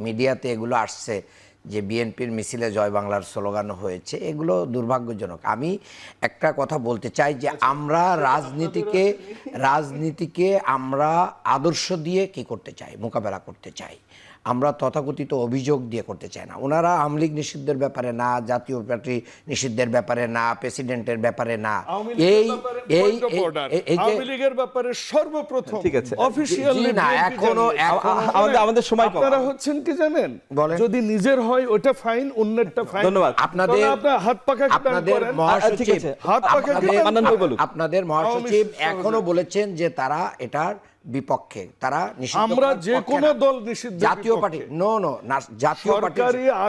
মিডিয়াতে এগুলো আসছে যে বিএনপির মিছিলে জয় বাংলার স্লোগান হয়েছে এগুলো দুর্ভাগ্যজনক। আমি একটা কথা বলতে চাই যে আমরা রাজনীতিকে রাজনীতিকে আমরা আদর্শ দিয়ে কি করতে চাই মোকাবেলা করতে চাই? আমরা তথাকথিত অভিযোগ দিয়ে করতে চাই না ওনারা আমলিগ নিষিদ্ধের ব্যাপারে না জাতীয় পার্টি নিষিদ্ধের ব্যাপারে না প্রেসিডেন্টের ব্যাপারে না এই এই আওয়ামী লীগের ব্যাপারে সর্বপ্রথম ঠিক আছে। অফিসিয়ালি না, এখনো- আমাদের আমাদের সময় কম আপনারা হচ্ছেন কি জানেন বলেন। যদি নিজের হয় ওটা ফাইন অন্যেরটা ফাইন ধন্যবাদ। আপনাদের- আপনার হাত পাকা আপনাদের মহাসচিব ঠিক আছে। হাত পাখা আপনাদের- কি দান বলুন। আপনাদের মহাসচিব এখনও বলেছেন যে তারা এটার বিপক্ষে তারা আমরা যে কোনো দল নিষিদ্ধ জাতীয় পার্টি নো নো না জাতীয় পার্টি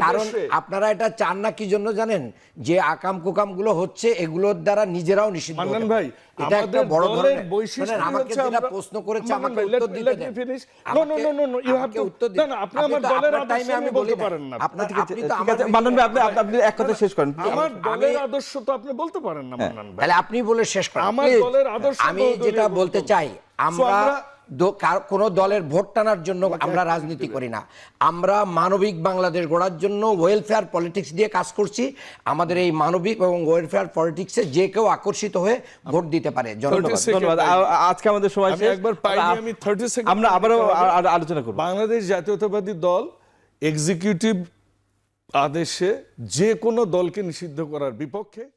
কারণ আপনারা এটা চান না কি জন্য জানেন? যে আকাম কুকামগুলো হচ্ছে এগুলোর দ্বারা নিজেরাও নিষিদ্ধ ভাই এটা একটা বড় ধরনের বৈশিষ্ট্য আমাকে যেটা প্রশ্ন করেছে আমাকে উত্তর দিতে দেন। আমাকে- no, no, no, no, you have উত্তর দিন না, না, আপনি আমার দলের আদর্শ আমি বলতে পারেন না। আছে আপনি তো ঠিক আমার আছে মান্নান ভাই আপনি আপনি- আপনি এক কথা শেষ করেন। আমার দলের আদর্শ তো আপনি বলতে পারেন না মান্নান ভাই। তাহলে আপনি বলে শেষ করেন। আমার দলের আদর্শ আমি যেটা বলতে চাই আমরা কোনো দলের ভোট টানার জন্য আমরা রাজনীতি করি না। আমরা মানবিক বাংলাদেশ গড়ার জন্য ওয়েলফেয়ার পলিটিক্স দিয়ে কাজ করছি। আমাদের এই মানবিক এবং ওয়েলফেয়ার পলিটিক্সে যে কেউ আকর্ষিত হয়ে ভোট দিতে পারে। জনগণ। 30 second ধন্যবাদ আজকে আমাদের সময় একবার আমরা- আমি 30 second আমরা আবারও আলোচনা করব। বাংলাদেশ জাতীয়তাবাদী দল এক্সিকিউটিভ আদেশে যে কোনো দলকে নিষিদ্ধ করার বিপক্ষে